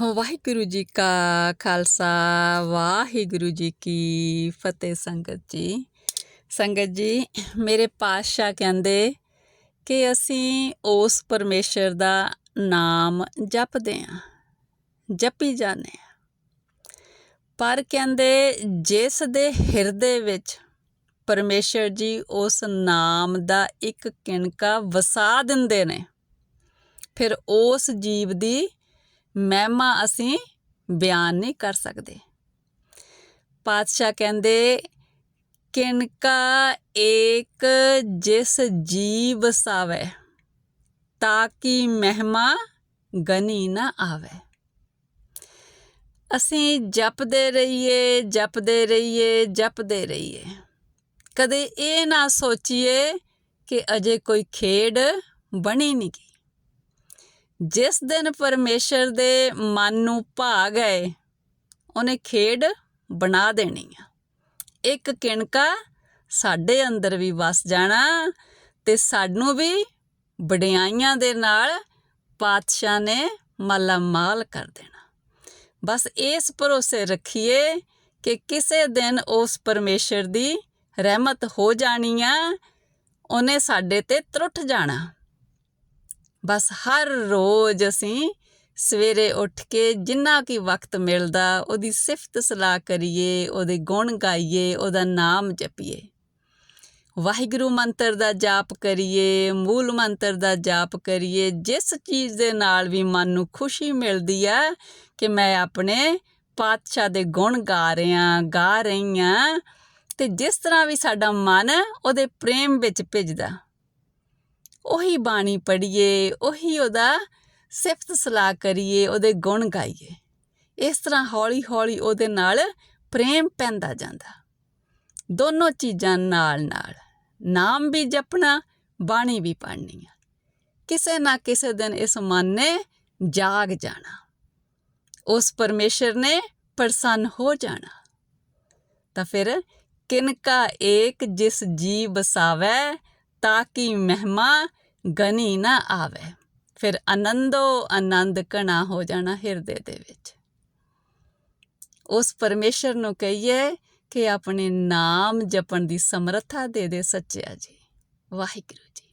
ਵਾਹਿਗੁਰੂ ਜੀ ਕਾ ਖਾਲਸਾ, ਵਾਹਿਗੁਰੂ ਜੀ ਕੀ ਫਤਿਹ ਸੰਗਤ ਜੀ। ਸੰਗਤ ਜੀ, ਮੇਰੇ ਪਾਤਸ਼ਾਹ ਕਹਿੰਦੇ ਕਿ ਅਸੀਂ ਉਸ ਪਰਮੇਸ਼ਰ ਦਾ ਨਾਮ ਜਪਦੇ ਆਂ ਜਪੀ ਜਾਂਦੇ ਆਂ ਪਰ ਕਹਿੰਦੇ ਜਿਸ ਦੇ ਹਿਰਦੇ ਵਿੱਚ ਪਰਮੇਸ਼ਰ ਜੀ ਉਸ ਨਾਮ ਦਾ ਇੱਕ ਕਿਣਕਾ ਵਸਾ ਦਿੰਦੇ ਨੇ, ਫਿਰ ਉਸ ਜੀਵ ਦੀ ਮਹਿਮਾ ਅਸੀਂ ਬਿਆਨ ਨਹੀਂ ਕਰ ਸਕਦੇ। ਪਾਤਸ਼ਾਹ ਕਹਿੰਦੇ ਕਿਨਕਾ ਏਕ ਜਿਸ ਜੀਵ ਸਾਵੇ ਕਿ ਮਹਿਮਾ ਗਨੀ ਨਾ ਆਵੇ। ਅਸੀਂ ਜਪਦੇ ਰਹੀਏ ਜਪਦੇ ਰਹੀਏ ਜਪਦੇ ਰਹੀਏ। ਕਦੇ ਇਹ ਨਾ ਸੋਚੀਏ ਕਿ ਅਜੇ ਕੋਈ ਖੇਡ ਬਣੀ ਨਹੀਂ ਗਈ ਜਿਸ ਦਿਨ ਪਰਮੇਸ਼ਰ ਦੇ ਮਨ ਨੂੰ ਭਾ ਗਏ ਉਹਨੇ ਖੇਡ ਬਣਾ ਦੇਣੀ ਆ। ਇੱਕ ਕਿਣਕਾ ਸਾਡੇ ਅੰਦਰ ਵੀ ਵਸ ਜਾਣਾ ਤੇ ਸਾਨੂੰ ਵੀ ਵਡਿਆਈਆਂ ਦੇ ਨਾਲ ਪਾਤਸ਼ਾਹ ਨੇ ਮਾਲਾ ਕਰ ਦੇਣਾ। ਬਸ ਇਸ ਭਰੋਸੇ ਰੱਖੀਏ ਕਿ ਕਿਸੇ ਦਿਨ ਉਸ ਪਰਮੇਸ਼ਰ ਦੀ ਰਹਿਮਤ ਹੋ ਜਾਣੀ ਆ, ਉਹਨੇ ਸਾਡੇ ਤੇ ਤਰੁੱਠ ਜਾਣਾ। ਬਸ ਹਰ ਰੋਜ਼ ਅਸੀਂ ਸਵੇਰੇ ਉੱਠ ਕੇ ਜਿੰਨਾ ਕੀ ਵਕਤ ਮਿਲਦਾ, ਉਹਦੀ ਸਿਫਤ ਸਲਾਹ ਕਰੀਏ, ਉਹਦੇ ਗੁਣ ਗਾਈਏ, ਉਹਦਾ ਨਾਮ ਜਪੀਏ। ਵਾਹਿਗੁਰੂ ਮੰਤਰ ਦਾ ਜਾਪ ਕਰੀਏ, ਮੂਲ ਮੰਤਰ ਦਾ ਜਾਪ ਕਰੀਏ, ਜਿਸ ਚੀਜ਼ ਦੇ ਨਾਲ ਵੀ ਮਨ ਨੂੰ ਖੁਸ਼ੀ ਮਿਲਦੀ ਆ ਕਿ ਮੈਂ ਆਪਣੇ ਪਾਤਸ਼ਾਹ ਦੇ ਗੁਣ ਗਾ ਰਿਹਾ ਗਾ ਰਹੀ ਰਹੀਆਂ ਤੇ ਜਿਸ ਤਰ੍ਹਾਂ ਵੀ ਸਾਡਾ ਮਨ ਉਹਦੇ ਪ੍ਰੇਮ ਵਿੱਚ ਭਿੱਜਦਾ। ਉਹੀ ਬਾਣੀ ਪੜ੍ਹੀਏ, ਉਹੀ ਉਹਦਾ ਸਿਫਤ ਸਲਾਹ ਕਰੀਏ, ਉਹਦੇ ਗੁਣ ਗਾਈਏ। ਇਸ ਤਰ੍ਹਾਂ ਹੌਲੀ-ਹੌਲੀ ਉਹਦੇ ਨਾਲ ਪ੍ਰੇਮ ਪੈਂਦਾ ਜਾਂਦਾ। ਦੋਨੋਂ ਚੀਜ਼ਾਂ ਨਾਲ-ਨਾਲ, ਨਾਮ ਵੀ ਜਪਣਾ, ਬਾਣੀ ਵੀ ਪੜ੍ਹਨੀ ਆ। ਕਿਸੇ ਨਾ ਕਿਸੇ ਦਿਨ ਇਸ ਮਨ ਨੇ ਜਾਗ ਜਾਣਾ। ਉਸ ਪਰਮੇਸ਼ਰ ਨੇ ਪ੍ਰਸੰਨ ਹੋ ਜਾਣਾ। ਤਾਂ ਫਿਰ ਕਿਨਕਾ ਏਕ ਜਿਸ ਜੀ ਬਸਾਵੇ ਤਾਂ ਕਿ ਮਹਿਮਾ ਗਨੀ ਨਾ ਆਵੇ ਫਿਰ ਆਨੰਦੋ ਆਨੰਦ ਕਣਾ ਹੋ ਜਾਣਾ ਹਿਰਦੇ ਦੇ ਵਿੱਚ ਉਸ ਪਰਮੇਸ਼ਰ ਨੂੰ ਕਹੀਏ ਕਿ ਆਪਣੇ ਨਾਮ ਜਪਣ ਦੀ ਸਮਰੱਥਾ ਦੇ ਦੇ ਸੱਚਿਆ ਜੀ ਵਾਹਿਗੁਰੂ ਜੀ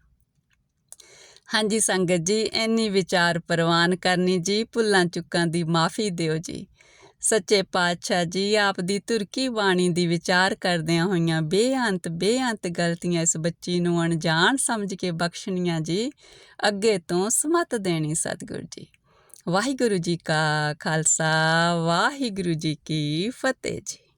ਹਾਂਜੀ ਸੰਗਤ ਜੀ ਇੰਨੀ ਵਿਚਾਰ ਪ੍ਰਵਾਨ ਕਰਨੀ ਜੀ ਭੁੱਲਾਂ ਚੁੱਕਾਂ ਦੀ ਮਾਫੀ ਦਿਓ ਜੀ ਸੱਚੇ ਪਾਤਸ਼ਾਹ ਜੀ, ਆਪ ਦੀ ਤੁਰਕੀ ਬਾਣੀ ਦੀ ਵਿਚਾਰ ਕਰਦਿਆਂ ਹੋਈਆਂ ਬੇਅੰਤ ਬੇਅੰਤ ਗਲਤੀਆਂ ਇਸ ਬੱਚੀ ਨੂੰ ਅਣਜਾਣ ਸਮਝ ਕੇ ਬਖਸ਼ਣੀਆਂ ਜੀ, ਅੱਗੇ ਤੋਂ ਸਮਤ ਦੇਣੀ ਸਤਿਗੁਰ ਜੀ। ਵਾਹਿਗੁਰੂ ਜੀ ਕਾ ਖਾਲਸਾ, ਵਾਹਿਗੁਰੂ ਜੀ ਕੀ ਫਤਿਹ ਜੀ।